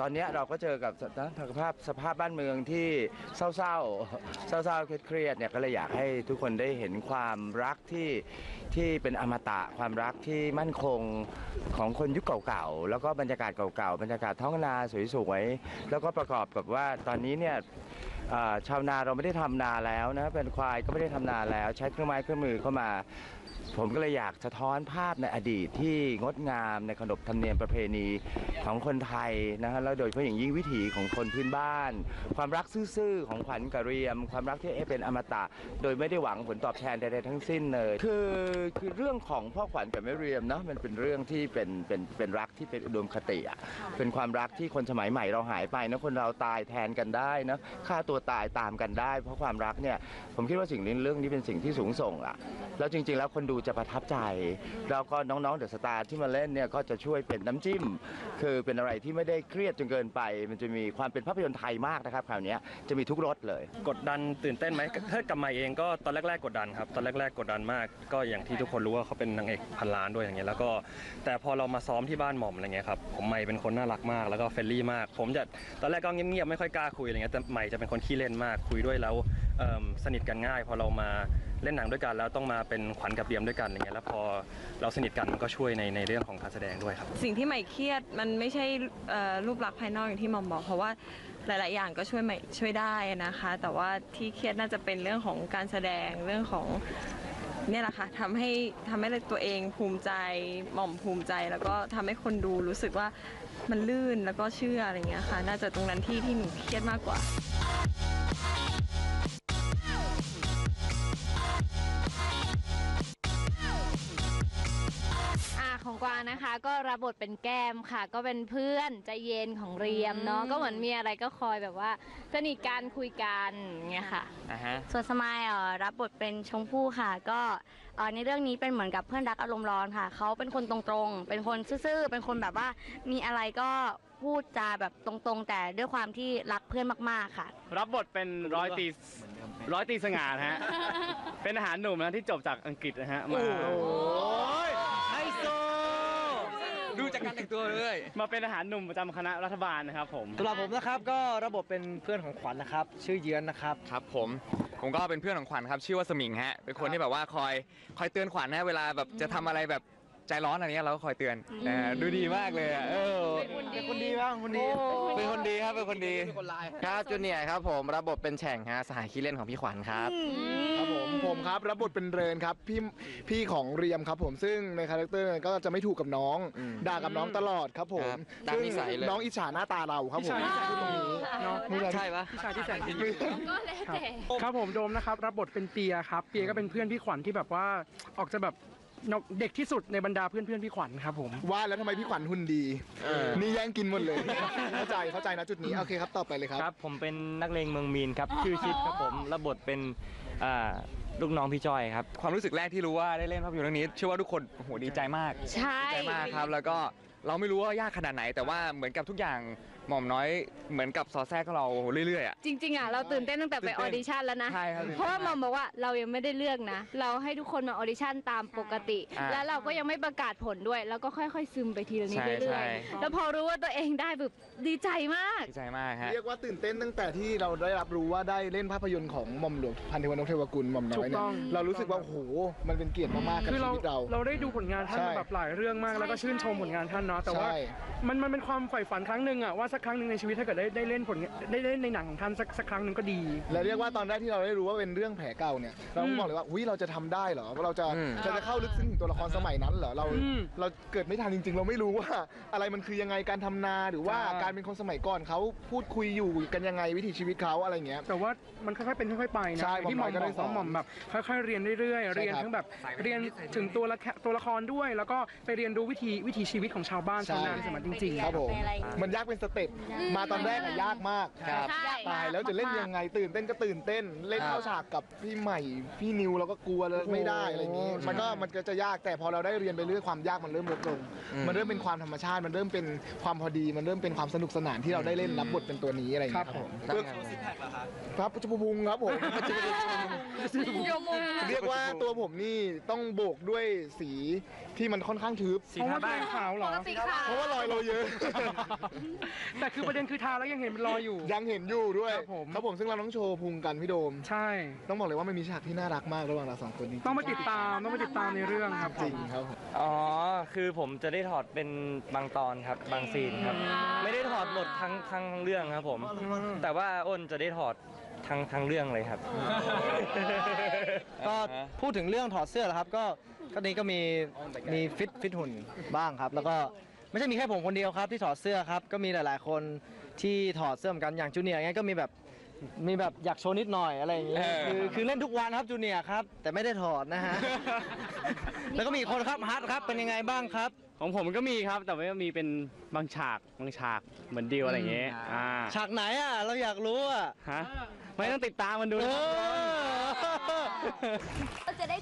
ตอนนี้เราก็เจอกับสภาพสภาพบ้านเมืองที่เศร้าๆเศร้าๆเครียดๆเนี่ยก็เลยอยากให้ทุกคนได้เห็นความรักที่ที่เป็นอมตะความรักที่มั่นคงของคนยุคเก่าๆแล้วก็บรรยากาศเก่าๆบรรยากาศท้องนาสวยๆแล้วก็ประกอบกับว่าตอนนี้เนี่ย ชาวนาเราไม่ได้ทำนาแล้วนะเป็นควายก็ไม่ได้ทำนาแล้ว ใช้เครื่องไม้เครื่องมือเข้ามา ผมก็เลยอยากสะท้อนภาพในอดีตที่งดงามในขนบธรรมเนียมประเพณีของคนไทยนะฮะแล้วโดยเฉพาะอย่างยิ่งวิถีของคนพื้นบ้าน ความรักซื่อๆของขวัญกะเรียม ความรักที่เอ๊ะเป็นอมตะ โดยไม่ได้หวังผลตอบแทนใดๆทั้งสิ้นเลยคือคือเรื่องของพ่อขวัญกับแม่เรียมเนาะมันเป็นเรื่องที่เป็นเป็นเป็นรักที่เป็นอุดมคติอะเป็นความรักที่คนสมัยใหม่เราหายไปนะคนเราตายแทนกันได้นะฆ่าตัวตายตามกันได้ เพราะความรักเนี่ยผมคิดว่าสิ่งนี้เรื่องนี้เป็นสิ่งที่สูงส่งอะแล้วจริง ๆ แล้วคนดูจะประทับใจแล้วก็น้องๆเดอะสตาร์ที่มาเล่นเนี่ยก็จะช่วยเป็นน้ำจิ้ม คือเป็นอะไรที่ไม่ได้เครียดจนเกินไป มันจะมีความเป็นภาพยนตร์ไทยมากนะครับคราวนี้จะมีทุกรสเลย กดดันตื่นเต้นไหมถ้ากับม่เองก็ตอนแรกๆกดดันครับตอนแรกๆกดดันมาก ก็อย่างที่ทุกคนรู้ว่าเขาเป็นนางเอกพันล้านด้วยอย่างเงี้ยแล้วก็แต่พอเรามาซ้อมที่บ้านหม่อมอะไรเงี้ยครับผมใหม่เป็นคนน่ารักมากแล้วก็เฟรนลี่มาก ผมจะตอนแรกก็เงียบๆไม่ค่อยกล้าคุยอะไรเงี้ยแต่ใหม่จะเป็นคนขี้เล่นมากคุยด้วยแล้วสนิทกันง่าย พอเรามาเล่นหนังด้วยกัน แล้วต้องมาเป็นขวัญกับเดียมด้วยกันอะไรเงี้ยแล้วพอเราสนิทกันมันก็ช่วยในในเรื่องของการแสดงด้วยครับ สิ่งที่ใหม่เครียดมันไม่ใช่รูปลักษณ์ภายนอกอย่างที่มอมบอก เพราะว่าหลาย ๆ อย่างก็ช่วยใหม่ช่วยได้นะคะ แต่ว่าที่เครียดน่าจะเป็นเรื่องของการแสดงเรื่องของเนี่ยแหละค่ะทำให้ทำให้ตัวเองภูมิใจหม่อมภูมิใจ แล้วก็ทำให้คนดูรู้สึกว่ามันลื่นแล้วก็เชื่ออะไรเงี้ยค่ะ น่าจะตรงนั้นที่ที่หนูเครียดมากกว่าาของกวางนะคะ ก็รับบทเป็นแก้มค่ะ ก็เป็นเพื่อนใจเย็นของเรียมเนาะก็เหมือนมีอะไรก็คอยแบบว่าสนิทกันคุยกันอย่างเงี้ยค่ะส่วนสมายเอ่อรับบทเป็นชมพู่ค่ะ ก็เอ่อในเรื่องนี้เป็นเหมือนกับเพื่อนรักอารมณ์ร้อนค่ะ เขาเป็นคนตรงๆ เป็นคนซื่อๆ เป็นคนแบบว่ามีอะไรก็พูดจาแบบตรงๆ แต่ด้วยความที่รักเพื่อนมากๆค่ะ รับบทเป็นร้อยตีร้อยตีสง่านะฮะ เป็นทหารหนุ่มนะที่จบจากอังกฤษนะฮะมาไฮโซ ดูจากการแต่งตัวเลยมาเป็นทหารหนุ่มประจำคณะรัฐบาลนะครับผมสำหรับผมนะครับก็ระบบเป็นเพื่อนของขวัญนะครับ ชื่อเยือนนะครับ ครับผมผมก็เป็นเพื่อนของขวัญครับ ชื่อว่าสมิงฮะเป็นคนที่แบบว่าคอยคอยเตือนขวัญนะเวลาแบบจะทำอะไรแบบ ใจร้อนอะไรเงี้ยเราก็คอยเตือนนะดูดีมากเลยอะเออเป็นคนดีบ้างคนดีเป็นคนดีครับเป็นคนดีครับจูเนียร์ครับผมรับบทเป็นแฉ่งฮะสหายขี้เล่นของพี่ขวัญครับครับผมผมครับรับบทเป็นเรินครับพี่พี่ของเรียมครับผมซึ่งในคาแรคเตอร์ก็จะไม่ถูกกับน้องอืมด่ากับน้องตลอดครับผมครับตามซึ่งนิสัยเลยน้องอิจฉาหน้าตาเราครับผมอิจฉาพูดตรงนี้นี่แหละใช่ปะพี่ชายที่แสนดีก็แล้วแต่ครับผมโดมนะครับรับบทเป็นเปียครับเปียก็เป็นเพื่อนพี่ขวัญที่แบบว่าออกจะแบบ เด็กที่สุดในบรรดาเพื่อนเพื่อนๆพี่ขวัญครับผมว่าแล้วทำไมพี่ขวัญหุ่นดีนี่แย่งกินหมดเลย เข้าใจเข้าใจนะจุดนี้โอเคครับต่อไปเลยครับครับ ผมเป็นนักเลงเมืองมีนครับชื่อชิดครับผมรับบทเป็นอ่าลูกน้องพี่จ้อยครับ ความรู้สึกแรกที่รู้ว่าได้เล่นภาพยนตร์เรื่องนี้เชื่อว่าทุกคนโอ้โหดีใจมากใช่ดีใจมากครับ แล้วก็เราไม่รู้ว่ายากขนาดไหน แต่ว่าเหมือนกับทุกอย่าง หม่อมน้อยเหมือนกับสอดแทรกกับเราเรื่อยๆอะ จริงๆอะเราตื่นเต้นตั้งแต่ไปตื่นอเต้อนดิชั่นแล้วนะ ใช่ครับเพราะว่าหมอมบอกว่าเรายังไม่ได้เลือกนะ เราให้ทุกคนมาออดิชั่นตามปกติ อ่าแล้วเราก็ยังไม่ประกาศผลด้วย แล้วก็ค่อยๆซึมไปทีละนิดใช่เรื่ใช่อยๆแล้วพอรู้ว่าตัวเองได้แบบดีใจมาก ดีใจมากฮะ เรียกว่าตื่นเต้นตั้งแต่ที่เราได้รับรู้ว่าได้เล่นภาพยนตร์ของหม่อมหลวงพันเทวนพเทวกุลหม่อมน้อยเนี่ถูกต้ยอง เรารู้สึกว่าโอ้โหมันเป็นเกียรติมากๆกับคือชีเราวิตเรา เราได้ดูผลงานท่านใช่มาแบบหลายเรื่องมากแล้วก็ชื่นชมผลงานท่านเนาะแต่ว่าใช่ มันมันเป็นความใฝ่ฝันครั้งหนึ่งอะว่าสักครั้งหนึ่งในชีวิตถ้าเกิดได้ได้เล่นผลงานได้ได้เล่นในหนังของท่านสักสักครั้งหนึ่งก็ดี และเรียกว่าตอนแรกที่เราได้รู้ว่าเป็นเรื่องแผลเก่าเนี่ยเราก็บอกเลยว่าอุ้ยเราจะทำได้เหรอว่าเราจะอืม เราจะเข้าลึกซึ้งถึงตัวละครสมัยนั้นเหรอเราอืม เราเกิดไม่ทันจริง ๆ เราไม่รู้ว่า อะไรมันคือยังไงการทำนาหรือว่าใช่การเป็นคนสมัยก่อนเขาพูดคุยอยู่กันยังไงวิถีชีวิตเขาอะไรเงี้ย แต่ว่ามันค่อยๆเป็นค่อยๆไปนะใช่อย่างที่หมอมหม่อมน้อยก็ได้บอกสอนว่าหม่อมแบบค่อยๆเรียนเรื่อยๆ ใช่เรียนครับทั้งแบบเรียนถึงตัวละแคตัวละครด้วย แล้วก็ไปเรียนรู้วิธีวิถีชีวิตของชาวบ้านใช่ชาวนาในสมัยจริง ๆ ครับผมไปอะไรอย่างเงี้ยมันยากเป็นสเต็ปมาตอนแรกอะยากมากครับ ใช่ตายแล้วจะเล่นยังไงตื่นเต้นก็ตื่นเต้น เล่นเข้าฉากกับพี่ใหม่พี่นิวเราก็กลัวเลยไม่ได้อะไรอย่างงี้ มันก็มันก็จะยากแต่พอเราได้เรียนไปเรื่อยความยากมันเริ่มลดลง มันเริ่มเป็นความธรรมชาติ มันเริ่มเป็นความพอดี มันเริ่มเป็นความสนุกสนานที่เราได้เล่นรับบทเป็นตัวนี้อะไรอย่างเงี้ยครับผมครับจุบพุงครับผมเรียกว่าตัวผมนี่ต้องโบกด้วยสีที่มันค่อนข้างทึบเพราะว่าตัวเองขาวเหรอ ปกติค่ะเพราะว่ารอยเราเยอะแต่คือประเด็นคือทาแล้วยังเห็นมันรอยอยู่ ยังเห็นอยู่ด้วยครับผม ครับผมซึ่งเราต้องโชว์พุงกันพี่โดม ใช่ ต้องบอกเลยว่ามันมีฉากที่น่ารักมากระหว่างเราสองคนนี้ต้องมาติดตามต้องมาติดตามในเรื่องครับ จริงครับผม อ๋อ คือผมจะได้ถอดเป็นบางตอนครับ บางซีนครับ ไม่ได้ถอดหมดทั้งทั้งเรื่องครับผม แต่ว่าอ้นจะได้ถอดทั้งทั้งเรื่องเลยครับ ก็พูดถึงเรื่องถอดเสื้อเหรอครับ ก็ก็นี้ก็มีมีฟิตฟิตหุ่นบ้างครับ แล้วก็ ไม่ใช่มีแค่ผมคนเดียวครับที่ถอดเสื้อครับ ก็มีหลาย ๆ คนที่ถอดเสื้อเหมือนกันอย่างจูเนียร์เงี้ยก็มีแบบมีแบบอยากโชว์นิดหน่อยอะไรอย่างเงี้ยเออคือคือเล่นทุกวันครับจูเนียร์ครับ แต่ไม่ได้ถอดนะฮะ แล้วก็มีอีกคนครับฮัทครับเป็นยังไงบ้างครับ ของผมก็มีครับ แต่ว่ามีเป็นบางฉากบางฉากเหมือนดีลอะไรอย่างเงี้ยอ่าฉากไหนอะเราอยากรู้อะฮะไม่ต้องติดตามมันดูเอนะครับอก็จะได้